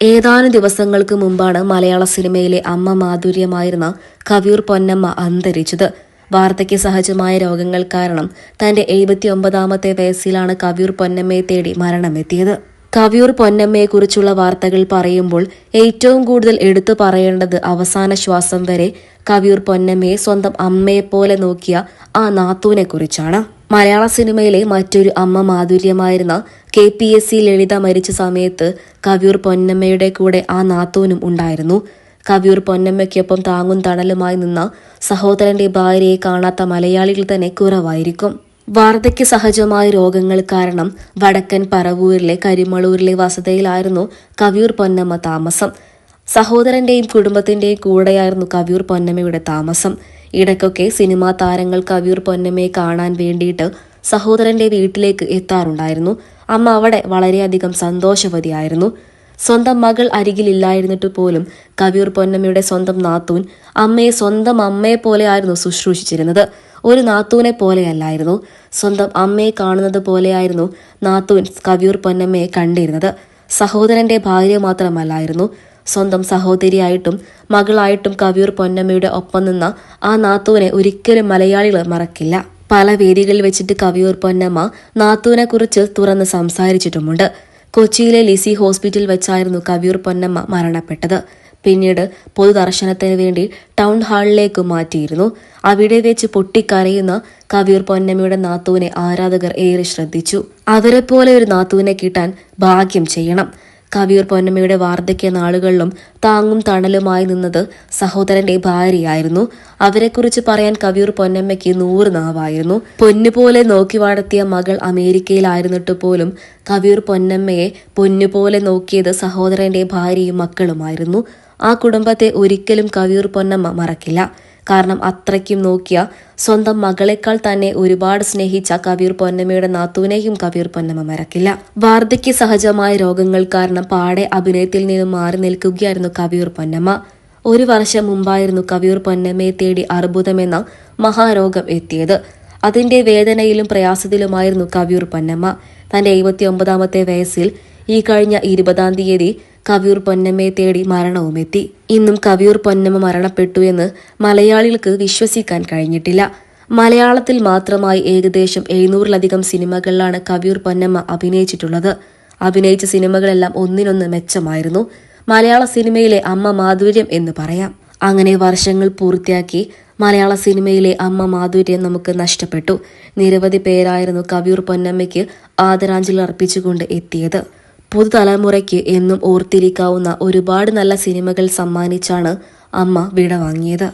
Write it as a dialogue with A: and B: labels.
A: ഏതാനും ദിവസങ്ങൾക്ക് മുമ്പാണ് മലയാള സിനിമയിലെ അമ്മ മാധുര്യമായിരുന്ന കവിയൂർ പൊന്നമ്മ അന്തരിച്ചത്. വാർദ്ധക്യ സഹജമായ രോഗങ്ങൾ കാരണം തന്റെ എഴുപത്തിയൊമ്പതാമത്തെ വയസ്സിലാണ് കവിയൂർ പൊന്നമ്മയെ തേടി മരണമെത്തിയത്. കവിയൂർ പൊന്നമ്മയെക്കുറിച്ചുള്ള വാർത്തകൾ പറയുമ്പോൾ ഏറ്റവും കൂടുതൽ എടുത്തു പറയേണ്ടത് അവസാന ശ്വാസം വരെ കവിയൂർ പൊന്നമ്മയെ സ്വന്തം അമ്മയെപ്പോലെ നോക്കിയ ആ നാത്തൂനെക്കുറിച്ചാണ്. മലയാള സിനിമയിലെ മറ്റൊരു അമ്മ മാധുര്യമായിരുന്ന K P S C Lalitha മരിച്ച സമയത്ത് കവിയൂർ പൊന്നമ്മയുടെ കൂടെ ആ നാത്തൂനും ഉണ്ടായിരുന്നു. കവിയൂർ പൊന്നമ്മയ്ക്കൊപ്പം താങ്ങും തണലുമായി നിന്ന സഹോദരന്റെ ഭാര്യയെ കാണാത്ത മലയാളികൾ തന്നെ കുറവായിരിക്കും. വാർദ്ധക്യ സഹജമായ രോഗങ്ങൾ കാരണം വടക്കൻ പറവൂരിലെ കരിമളൂരിലെ വസതിയിലായിരുന്നു കവിയൂർ പൊന്നമ്മ താമസം. സഹോദരന്റെയും കുടുംബത്തിന്റെയും കൂടെയായിരുന്നു കവിയൂർ പൊന്നമ്മയുടെ താമസം. ഇടയ്ക്കൊക്കെ സിനിമാ താരങ്ങൾ കവിയൂർ പൊന്നമ്മയെ കാണാൻ വേണ്ടിയിട്ട് സഹോദരന്റെ വീട്ടിലേക്ക് എത്താറുണ്ടായിരുന്നു. അമ്മ അവിടെ വളരെയധികം സന്തോഷവതിയായിരുന്നു. സ്വന്തം മകൾ അരികിലില്ലായിരുന്നിട്ട് പോലും കവിയൂർ പൊന്നമ്മയുടെ സ്വന്തം നാത്തൂൻ അമ്മയെ സ്വന്തം അമ്മയെ പോലെയായിരുന്നു ശുശ്രൂഷിച്ചിരുന്നത്. ഒരു നാത്തൂനെ പോലെയല്ലായിരുന്നു. സ്വന്തം അമ്മയെ കാണുന്നത് പോലെയായിരുന്നു നാത്തൂൻ കവിയൂർ പൊന്നമ്മയെ കണ്ടിരുന്നത്. സഹോദരന്റെ ഭാര്യ മാത്രമല്ലായിരുന്നു. സ്വന്തം സഹോദരിയായിട്ടും മകളായിട്ടും കവിയൂർ പൊന്നമ്മയുടെ ഒപ്പം നിന്ന ആ നാത്തൂനെ ഒരിക്കലും മലയാളികൾ മറക്കില്ല. പല വേദികളിൽ വെച്ചിട്ട് കവിയൂർ പൊന്നമ്മ നാത്തൂനെ കുറിച്ച് തുറന്ന് സംസാരിച്ചിട്ടുമുണ്ട്. കൊച്ചിയിലെ ലിസി ഹോസ്പിറ്റൽ വെച്ചായിരുന്നു കവിയൂർ പൊന്നമ്മ മരണപ്പെട്ടത്. പിന്നീട് പൊതുദർശനത്തിന് വേണ്ടി ടൗൺ ഹാളിലേക്ക് മാറ്റിയിരുന്നു. അവിടെ വെച്ച് പൊട്ടിക്കരയുന്ന കവിയൂർ പൊന്നമ്മയുടെ നാത്തൂനെ ആരാധകർ ഏറെ ശ്രദ്ധിച്ചു. അവരെപ്പോലെ ഒരു നാത്തൂനെ കിട്ടാൻ ഭാഗ്യം ചെയ്യണം. കവിയൂർ പൊന്നമ്മയുടെ വാർദ്ധക്യ നാളുകളിലും താങ്ങും തണലുമായി നിന്നത് സഹോദരന്റെ ഭാര്യയായിരുന്നു. അവരെക്കുറിച്ച് പറയാൻ കവിയൂർ പൊന്നമ്മയ്ക്ക് നൂറ് നാവായിരുന്നു. പൊന്നുപോലെ നോക്കി വളർത്തിയ മകൾ അമേരിക്കയിലായിരുന്നിട്ട് പോലും കവിയൂർ പൊന്നമ്മയെ പൊന്നുപോലെ നോക്കിയത് സഹോദരന്റെ ഭാര്യയും മക്കളുമായിരുന്നു. ആ കുടുംബത്തെ ഒരിക്കലും കവിയൂർ പൊന്നമ്മ മറക്കില്ല. കാരണം അത്രയ്ക്കും നോക്കിയ സ്വന്തം മകളെക്കാൾ തന്നെ ഒരുപാട് സ്നേഹിച്ച കവീർ പൊന്നമ്മയുടെ നാത്തൂനെയും കവീർ പൊന്നമ്മ മറക്കില്ല. വാർദ്ധക്യ സഹജമായ രോഗങ്ങൾ കാരണം പാടെ അഭിനയത്തിൽ നിന്ന് മാറി നിൽക്കുകയായിരുന്നു കവിയൂർ പൊന്നമ്മ. ഒരു വർഷം മുമ്പായിരുന്നു കവിയൂർ പൊന്നമ്മയെ തേടി അർബുദമെന്ന മഹാരോഗം എത്തിയത്. അതിന്റെ വേദനയിലും പ്രയാസത്തിലുമായിരുന്നു കവിയൂർ പൊന്നമ്മ. തന്റെ എഴുപത്തി ഒമ്പതാമത്തെ വയസ്സിൽ ഈ കഴിഞ്ഞ ഇരുപതാം തീയതി കവിയൂർ പൊന്നമ്മയെ തേടി മരണവുമെത്തി. ഇന്നും കവിയൂർ പൊന്നമ്മ മരണപ്പെട്ടു എന്ന് മലയാളികൾക്ക് വിശ്വസിക്കാൻ കഴിഞ്ഞിട്ടില്ല. മലയാളത്തിൽ മാത്രമായി ഏകദേശം എഴുന്നൂറിലധികം സിനിമകളിലാണ് കവിയൂർ പൊന്നമ്മ അഭിനയിച്ചിട്ടുള്ളത്. അഭിനയിച്ച സിനിമകളെല്ലാം ഒന്നിനൊന്ന് മെച്ചമായിരുന്നു. മലയാള സിനിമയിലെ അമ്മ മാധുര്യം എന്ന് പറയാം. അങ്ങനെ വർഷങ്ങൾ പൂർത്തിയാക്കി മലയാള സിനിമയിലെ അമ്മ മാധുര്യം നമുക്ക് നഷ്ടപ്പെട്ടു. നിരവധി പേരായിരുന്നു കവിയൂർ പൊന്നമ്മയ്ക്ക് ആദരാഞ്ജലി അർപ്പിച്ചുകൊണ്ട് എത്തിയത്. പുതുതലമുറയ്ക്ക് എന്നും ഓർത്തിരിക്കാവുന്ന ഒരുപാട് നല്ല സിനിമകൾ സമ്മാനിച്ചാണ് അമ്മ വിടവാങ്ങിയത്.